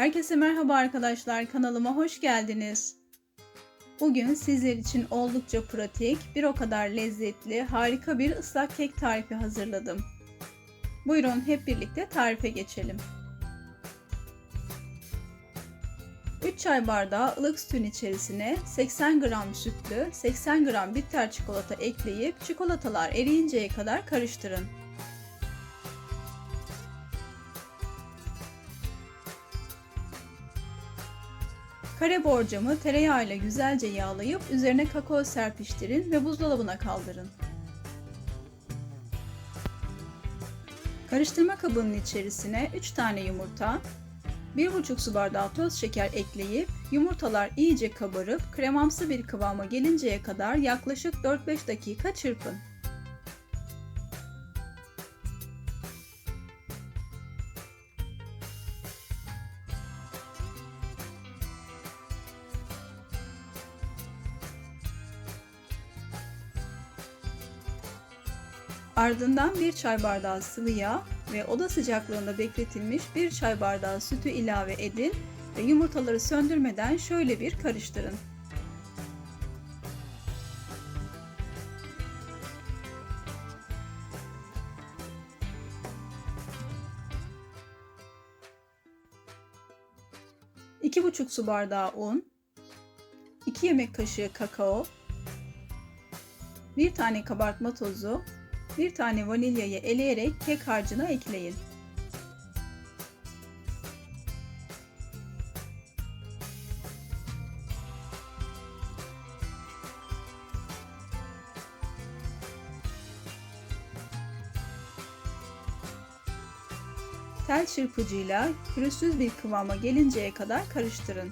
Herkese merhaba arkadaşlar, kanalıma hoş geldiniz. Bugün sizler için oldukça pratik, bir o kadar lezzetli, harika bir ıslak kek tarifi hazırladım. Buyurun hep birlikte tarife geçelim. 3 çay bardağı ılık sütün içerisine 80 gram sütlü, 80 gram bitter çikolata ekleyip çikolatalar eriyinceye kadar karıştırın. Kare borcamı tereyağıyla güzelce yağlayıp üzerine kakao serpiştirin ve buzdolabına kaldırın. Karıştırma kabının içerisine 3 tane yumurta, 1,5 su bardağı toz şeker ekleyip yumurtalar iyice kabarıp kremamsı bir kıvama gelinceye kadar yaklaşık 4-5 dakika çırpın. Ardından 1 çay bardağı sıvı yağ ve oda sıcaklığında bekletilmiş 1 çay bardağı sütü ilave edin ve yumurtaları söndürmeden şöyle bir karıştırın. İki buçuk su bardağı un, 2 yemek kaşığı kakao, 1 tane kabartma tozu bir tane vanilyayı eleyerek kek harcına ekleyin. Tel çırpıcıyla pürüzsüz bir kıvama gelinceye kadar karıştırın.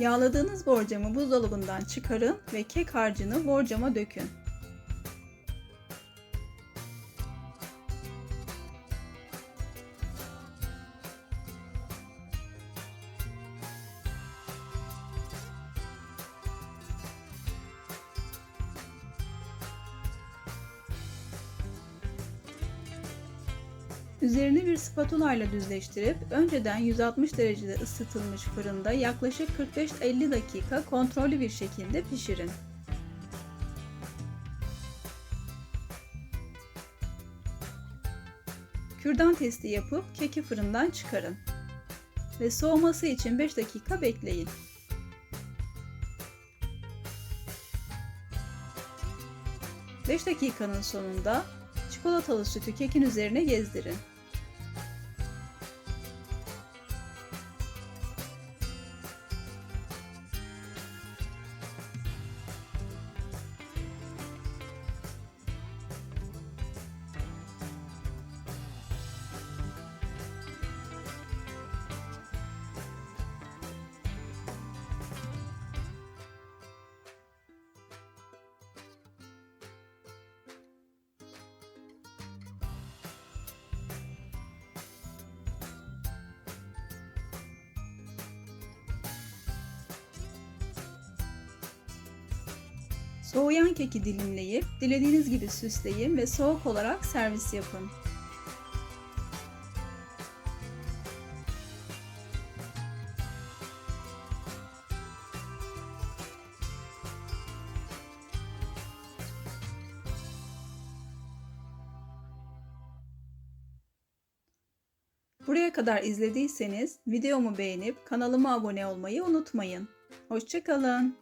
Yağladığınız borcamı buzdolabından çıkarın ve kek harcını borcama dökün. Üzerini bir spatula ile düzleştirip önceden 160 derecede ısıtılmış fırında yaklaşık 45-50 dakika kontrollü bir şekilde pişirin. Kürdan testi yapıp keki fırından çıkarın ve soğuması için 5 dakika bekleyin. Beş dakikanın sonunda çikolatalı sütü kekin üzerine gezdirin. Soğuyan keki dilimleyip dilediğiniz gibi süsleyin ve soğuk olarak servis yapın. Buraya kadar izlediyseniz videomu beğenip kanalıma abone olmayı unutmayın. Hoşçakalın.